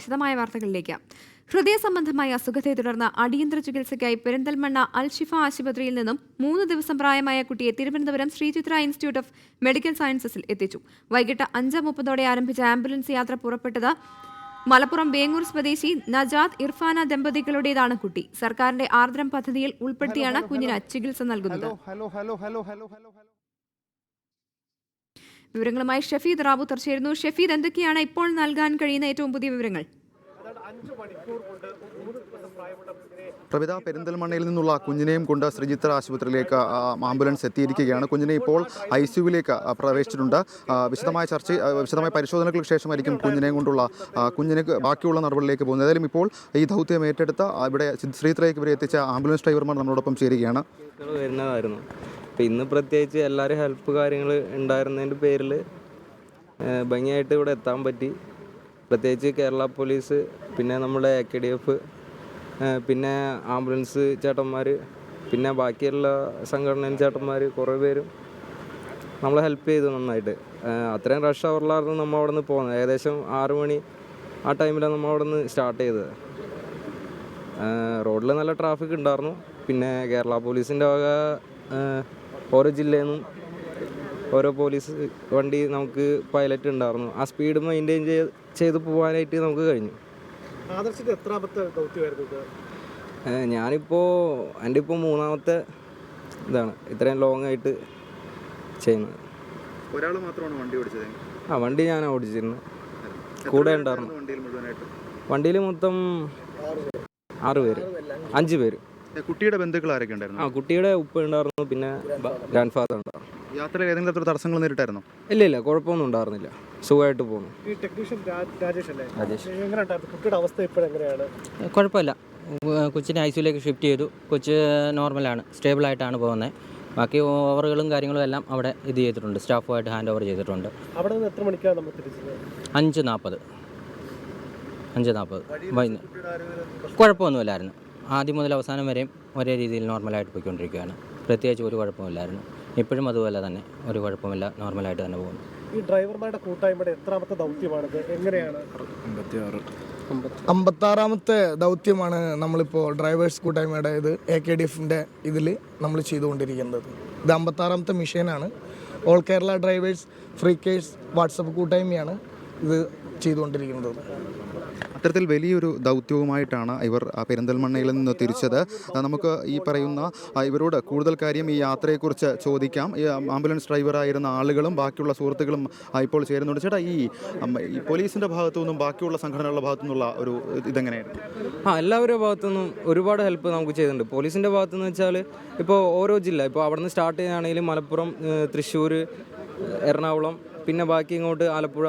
വിശദമായ വാർത്തകളിലേക്ക്. ഹൃദയ സംബന്ധമായ അസുഖത്തെ തുടർന്ന് അടിയന്തര ചികിത്സയ്ക്കായി പെരിന്തൽമണ്ണ അൽ ഷിഫ ആശുപത്രിയിൽ നിന്നും മൂന്ന് ദിവസം പ്രായമായ കുട്ടിയെ Thiruvananthapuram Sree Chitra institute of medical സയൻസസിൽ എത്തിച്ചു. വൈകിട്ട് അഞ്ച് മുപ്പതോടെ ആരംഭിച്ച ആംബുലൻസ് യാത്ര പുറപ്പെട്ടത് മലപ്പുറം വേങ്ങൂർ സ്വദേശി നജാദ് ഇർഫാന ദമ്പതികളുടേതാണ് കുട്ടി. സർക്കാരിന്റെ ആർദ്രം പദ്ധതിയിൽ ഉൾപ്പെടുത്തിയാണ് കുഞ്ഞിന് ചികിത്സ നൽകുന്നത്. വിവരങ്ങളുമായി ഷഫീദ് റാവു തീർച്ചയായിരുന്നു ഷഫീദ് എന്തൊക്കെയാണ് ഇപ്പോൾ നൽകാൻ കഴിയുന്ന ഏറ്റവും പുതിയ വിവരങ്ങൾ? പ്രവിത പെരിന്തൽമണ്ണയിൽ നിന്നുള്ള കുഞ്ഞിനെയും കൊണ്ട് ശ്രീചിത്ര ആശുപത്രിയിലേക്ക് ആംബുലൻസ് എത്തിയിരിക്കുകയാണ്. കുഞ്ഞിനെ ഇപ്പോൾ ഐ സിയുവിലേക്ക് പ്രവേശിച്ചിട്ടുണ്ട്. വിശദമായ ചർച്ച വിശദമായ പരിശോധനകൾക്ക് ശേഷമായിരിക്കും കുഞ്ഞിനെയും കൊണ്ടുള്ള കുഞ്ഞിനെ ബാക്കിയുള്ള നടപടിയിലേക്ക് പോകുന്നത്. ഏതായാലും ഇപ്പോൾ ഈ ദൗത്യം ഏറ്റെടുത്ത ഇവിടെ ശ്രീത്രയ്ക്ക് ഇവരെ എത്തിച്ച ആംബുലൻസ് ഡ്രൈവർമാർ നമ്മളോടൊപ്പം ചേരുകയാണ്. വരുന്നതായിരുന്നു. അപ്പോൾ ഇന്ന് പ്രത്യേകിച്ച് എല്ലാവരും ഹെൽപ്പ് കാര്യങ്ങൾ ഉണ്ടായിരുന്നതിന്റെ പേരിൽ ഭംഗിയായിട്ട് ഇവിടെ എത്താൻ പറ്റി. പ്രത്യേകിച്ച് കേരള പോലീസ് പിന്നെ നമ്മുടെ എ കെ ഡി എഫ് പിന്നെ ആംബുലൻസ് ചേട്ടന്മാർ പിന്നെ ബാക്കിയുള്ള സംഘടനയിൽ ചേട്ടന്മാർ കുറേ പേരും നമ്മളെ ഹെൽപ്പ് ചെയ്തു നന്നായിട്ട്. അത്രയും റഷ് അവറിലായിരുന്നു നമ്മൾ അവിടെ നിന്ന് പോകുന്നത് ഏകദേശം ആറു മണി ആ ടൈമിലാണ് നമ്മൾ അവിടെ നിന്ന് സ്റ്റാർട്ട് ചെയ്തത്. റോഡിൽ നല്ല ട്രാഫിക് ഉണ്ടായിരുന്നു പിന്നെ കേരള പോലീസിന്റെ വക ഓരോ ജില്ലയിൽ നിന്നും ഓരോ പോലീസ് വണ്ടി നമുക്ക് പൈലറ്റ് ഉണ്ടായിരുന്നു ആ സ്പീഡ് മെയിന്റെയിൻ ചെയ്ത് ചെയ്ത് പോകാനായിട്ട് നമുക്ക് കഴിഞ്ഞു. ആദർശിന്റെ എത്രാമത്തെ ദൗത്യമായിരുന്നു ഇത്? ഞാനിപ്പോൾ എന്റെ ഇപ്പോൾ മൂന്നാമത്തെ ഇതാണ്. ഇത്രയും ലോങ് ആയിട്ട് ചെയ്യുന്നത്. ഒരാൾ മാത്രമാണ് വണ്ടി ഓടിച്ചത്? ആ വണ്ടി ഞാൻ ഓടിച്ചിരുന്നു. കൂടെ ഉണ്ടായിരുന്നു. വണ്ടിയിൽ മൊത്തം ആറ് പേര്. അഞ്ച് പേര്. കുട്ടിയുടെ ബന്ധുക്കൾ ആരൊക്കെ ആ കുട്ടിയുടെ ഉപ്പ ഉണ്ടായിരുന്നു പിന്നെ ഗ്രാൻഡ് ഫാദർ ഉണ്ടായിരുന്നു. യാത്രയിൽ ഏതെങ്കിലും തടസ്സങ്ങൾ നേരിട്ടായിരുന്നോ ഇല്ല ഇല്ല കുഴപ്പമൊന്നും ഉണ്ടായിരുന്നില്ല. സുഖമായിട്ട് പോകുന്നു. ഈ ടെക്നീഷ്യൻ രാജേഷ് അല്ലേ? കുട്ടിയുടെ അവസ്ഥ ഇപ്പോഴെങ്ങനെയാണ്? കുഴപ്പമില്ല. കൊച്ചിനെ ഐ സിയിലേക്ക് ഷിഫ്റ്റ് ചെയ്തു. കൊച്ച് നോർമലാണ് സ്റ്റേബിളായിട്ടാണ് പോകുന്നത് ബാക്കി ഓവറുകളും കാര്യങ്ങളും എല്ലാം അവിടെ ഇത് ചെയ്തിട്ടുണ്ട് സ്റ്റാഫുമായിട്ട് ഹാൻഡ് ഓവർ ചെയ്തിട്ടുണ്ട്. അവിടെ നിന്ന് എത്ര മണിക്കാണ് നമ്മൾ തിരിച്ചത്? അഞ്ച് നാൽപ്പത് അഞ്ച് നാൽപ്പത് വൈകുന്നേരം കുഴപ്പമൊന്നുമില്ലായിരുന്നു. ആദ്യം മുതൽ അവസാനം വരെയും ഒരേ രീതിയിൽ നോർമലായിട്ട് പോയിക്കൊണ്ടിരിക്കുകയാണ്. പ്രത്യേകിച്ച് ഒരു കുഴപ്പമില്ലായിരുന്നു. ഇപ്പോഴും അതുപോലെ തന്നെ ഒരു കുഴപ്പമില്ല നോർമലായിട്ട് തന്നെ പോകുന്നു. ഈ ഡ്രൈവർമാരുടെ കൂട്ടായ്മയുടെ എത്രാമത്തെ ദൗത്യമാണിത്? എങ്ങനെയാണ്? അമ്പത്താറാമത്തെ ദൗത്യമാണ് നമ്മളിപ്പോൾ ഡ്രൈവേഴ്സ് കൂട്ടായ്മയുടെ ഇത് എ കെ ഡി എഫിന്റെ ഇതിൽ നമ്മൾ ചെയ്തുകൊണ്ടിരിക്കുന്നത്. ഇത് അമ്പത്താറാമത്തെ മിഷനാണ്. All Kerala drivers freakers WhatsApp കൂട്ടായ്മയാണ് ഇത് ചെയ്തുകൊണ്ടിരിക്കുന്നത്. അത്തരത്തിൽ വലിയൊരു ദൗത്യവുമായിട്ടാണ് ഇവർ പെരിന്തൽമണ്ണയിൽ നിന്ന് തിരിച്ചത്. നമുക്ക് ഈ പറയുന്ന ഇവരോട് കൂടുതൽ കാര്യം ഈ യാത്രയെക്കുറിച്ച് ചോദിക്കാം. ഈ ആംബുലൻസ് ഡ്രൈവറായിരുന്ന ആളുകളും ബാക്കിയുള്ള സുഹൃത്തുക്കളും ഇപ്പോൾ ചേരുന്നുണ്ട്. ചേട്ടാ ഈ പോലീസിന്റെ ഭാഗത്തു നിന്നും ബാക്കിയുള്ള സംഘടനകളുടെ ഭാഗത്തു നിന്നുള്ള ഒരു ഇത് ഇതെങ്ങനെയായിരുന്നു? ആ എല്ലാവരുടെ ഭാഗത്തുനിന്നും ഒരുപാട് ഹെൽപ്പ് നമുക്ക് ചെയ്തിട്ടുണ്ട്. പോലീസിന്റെ ഭാഗത്തുനിന്ന് വെച്ചാൽ ഇപ്പോൾ ഓരോ ജില്ല ഇപ്പോൾ അവിടെ നിന്ന് സ്റ്റാർട്ട് ചെയ്യുകയാണെങ്കിലും മലപ്പുറം തൃശ്ശൂർ എറണാകുളം പിന്നെ ബാക്കി ഇങ്ങോട്ട് ആലപ്പുഴ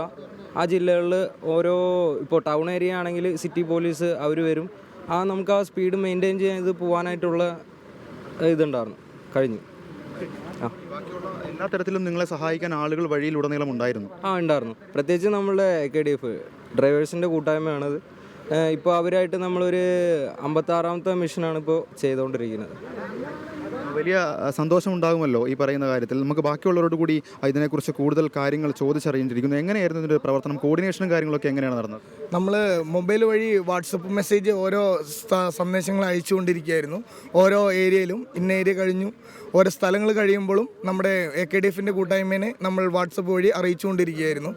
ആ ജില്ലകളിൽ ഓരോ ഇപ്പോൾ ടൗൺ ഏരിയ ആണെങ്കിൽ സിറ്റി പോലീസ് അവർ വരും. ആ നമുക്ക് ആ സ്പീഡ് മെയിന്റെയിൻ ചെയ്ത് പോകാനായിട്ടുള്ള ഇതുണ്ടായിരുന്നു. കഴിഞ്ഞു. ആ. എല്ലാ തരത്തിലും നിങ്ങളെ സഹായിക്കാൻ ആളുകൾ വഴിയിൽ ഉടനീളം ഉണ്ടായിരുന്നു. ആ ഉണ്ടായിരുന്നു. പ്രത്യേകിച്ച് നമ്മളുടെ കെ ഡി എഫ് ഡ്രൈവേഴ്സിന്റെ കൂട്ടായ്മയാണത്. ഇപ്പോൾ അവരായിട്ട് നമ്മളൊരു അമ്പത്താറാമത്തെ മിഷനാണ് ഇപ്പോൾ ചെയ്തുകൊണ്ടിരിക്കുന്നത് വലിയ സന്തോഷം സന്തോഷമുണ്ടാകുമല്ലോ ഈ പറയുന്ന കാര്യത്തിൽ. നമുക്ക് ബാക്കിയുള്ളവരോട് കൂടി ഇതിനെക്കുറിച്ച് കൂടുതൽ കാര്യങ്ങൾ ചോദിച്ചറിഞ്ഞിരിക്കുന്നു എങ്ങനെയായിരുന്നു ഇതിന്റെ പ്രവർത്തനം? കോർഡിനേഷനും കാര്യങ്ങളൊക്കെ എങ്ങനെയാണ് നടന്നത്? നമ്മൾ മൊബൈൽ വഴി വാട്സപ്പ് മെസ്സേജ് ഓരോ സന്ദേശങ്ങൾ അയച്ചുകൊണ്ടിരിക്കുകയായിരുന്നു. ഓരോ ഏരിയയിലും ഇന്ന ഏരിയ കഴിഞ്ഞു. ഓരോ സ്ഥലങ്ങൾ കഴിയുമ്പോഴും നമ്മുടെ എ കെ ഡി എഫിന്റെ കൂട്ടായ്മേനെ നമ്മൾ വാട്സപ്പ് വഴി അറിയിച്ചുകൊണ്ടിരിക്കുകയായിരുന്നു.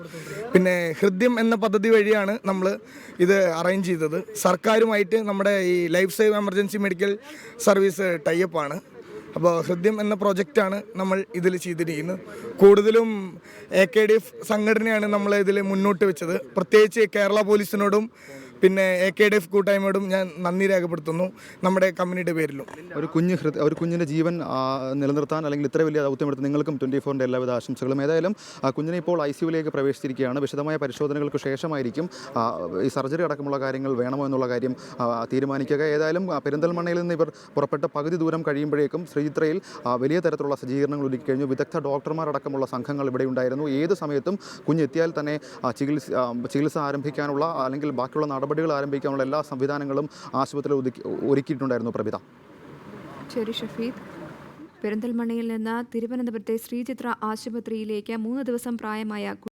പിന്നെ ഹൃദ്യം എന്ന പദ്ധതി വഴിയാണ് നമ്മൾ ഇത് അറേഞ്ച് ചെയ്തത്. സർക്കാരുമായിട്ട് നമ്മുടെ ഈ life save emergency medical service ടൈപ്പാണ് അപ്പോൾ ഹൃദ്യം എന്ന പ്രോജക്റ്റാണ് നമ്മൾ ഇതിൽ ചെയ്തിരിക്കുന്നത്. കൂടുതലും എ കെ ഡി എഫ് സംഘടനയാണ് നമ്മൾ ഇതിൽ മുന്നോട്ട് വെച്ചത്. പ്രത്യേകിച്ച് കേരള പോലീസിനോടും പിന്നെ എ കെ ഡി എഫ് കൂട്ടായ്മയോടും ഞാൻ നന്ദി രേഖപ്പെടുത്തുന്നു നമ്മുടെ കമ്പനിയുടെ പേരിലും. ഒരു കുഞ്ഞ് ഒരു കുഞ്ഞിന്റെ ജീവൻ നിലനിർത്താൻ അല്ലെങ്കിൽ ഇത്ര വലിയ ദൗത്യമെടുത്ത് നിങ്ങൾക്കും ട്വന്റി ഫോറിന്റെ എല്ലാവിധ ആശംസകളും. ഏതായാലും കുഞ്ഞിനെ ഇപ്പോൾ ഐ സിയുലേക്ക് പ്രവേശിച്ചിരിക്കുകയാണ്. വിശദമായ പരിശോധനകൾക്ക് ശേഷമായിരിക്കും ഈ സർജറി അടക്കമുള്ള കാര്യങ്ങൾ വേണമോ എന്നുള്ള കാര്യം തീരുമാനിക്കുക. ഏതായാലും പെരിന്തൽമണ്ണയിൽ നിന്ന് ഇവർ പുറപ്പെട്ട പകുതി ദൂരം കഴിയുമ്പോഴേക്കും ശ്രീചിത്രയിൽ വലിയ തരത്തിലുള്ള സജ്ജീകരണങ്ങൾ ഒരുക്കി കഴിഞ്ഞു. വിദഗ്ധ ഡോക്ടർമാരടക്കമുള്ള സംഘങ്ങൾ ഇവിടെ ഉണ്ടായിരുന്നു. ഏത് സമയത്തും കുഞ്ഞെത്തിയാൽ തന്നെ ചികിത്സ ചികിത്സ ആരംഭിക്കാനുള്ള അല്ലെങ്കിൽ ബാക്കിയുള്ള നടപടികൾ ആരംഭിക്കാനുള്ള എല്ലാ സംവിധാനങ്ങളും ആശുപത്രിയിൽ ഒരുക്കിയിട്ടുണ്ടായിരുന്നു പ്രഭിത പെരിന്തൽമണ്ണയിൽ നിന്ന് തിരുവനന്തപുരത്തെ ശ്രീചിത്ര ആശുപത്രിയിലേക്ക് മൂന്ന് ദിവസം പ്രായമായ